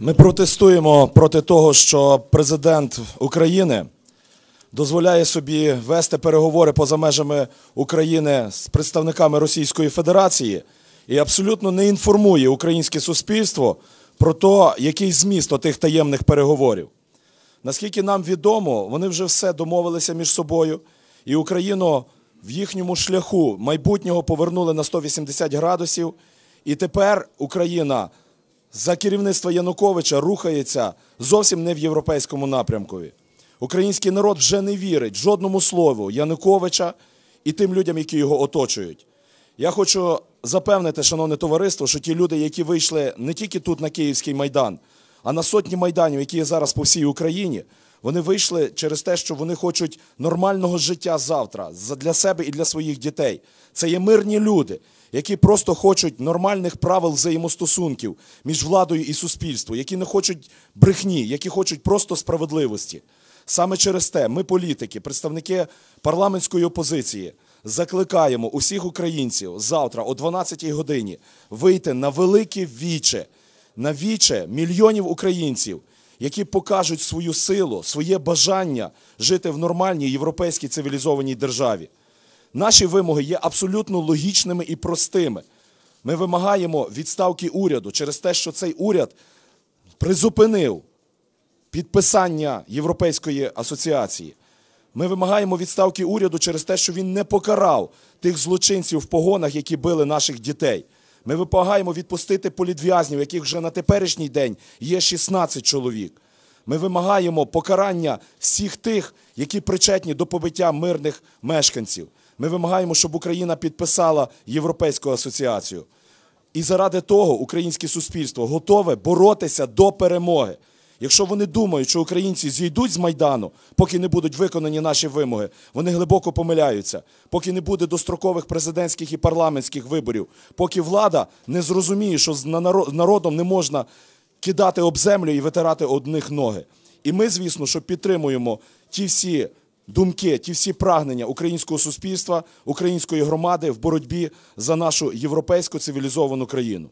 Ми протестуємо проти того, що президент України дозволяє собі вести переговори поза межами України з представниками Російської Федерації і абсолютно не інформує українське суспільство про те, який зміст тих таємних переговорів. Наскільки нам відомо, вони вже все домовилися між собою, і Україну в їхньому шляху майбутнього повернули на 180 градусів. І тепер Україна за керівництва Януковича рухається зовсім не в європейському напрямку. Український народ вже не вірить жодному слову Януковича і тим людям, які його оточують. Я хочу запевнити, шановне товариство, що ті люди, які вийшли не тільки тут на Київський майдан, а на сотні майданів, які є зараз по всій Україні, вони вийшли через те, що вони хочуть нормального життя завтра для себе і для своїх дітей. Це є мирні люди, які просто хочуть нормальних правил взаємостосунків між владою і суспільством, які не хочуть брехні, які хочуть просто справедливості. Саме через те ми, політики, представники парламентської опозиції, закликаємо усіх українців завтра о 12-й годині вийти на велике віче, на віче мільйонів українців, які покажуть свою силу, своє бажання жити в нормальній європейській цивілізованій державі. Наші вимоги є абсолютно логічними і простими. Ми вимагаємо відставки уряду через те, що цей уряд призупинив підписання Європейської асоціації. Ми вимагаємо відставки уряду через те, що він не покарав тих злочинців в погонах, які били наших дітей. Ми вимагаємо відпустити політв'язнів, яких вже на теперішній день є 16 чоловік. Ми вимагаємо покарання всіх тих, які причетні до побиття мирних мешканців. Ми вимагаємо, щоб Україна підписала Європейську асоціацію. І заради того українське суспільство готове боротися до перемоги. Якщо вони думають, що українці зійдуть з Майдану, поки не будуть виконані наші вимоги, вони глибоко помиляються. Поки не буде дострокових президентських і парламентських виборів, поки влада не зрозуміє, що з народом не можна кидати об землю і витирати одних ноги. І ми, звісно, що підтримуємо ті всі думки, ті всі прагнення українського суспільства, української громади в боротьбі за нашу європейську цивілізовану країну.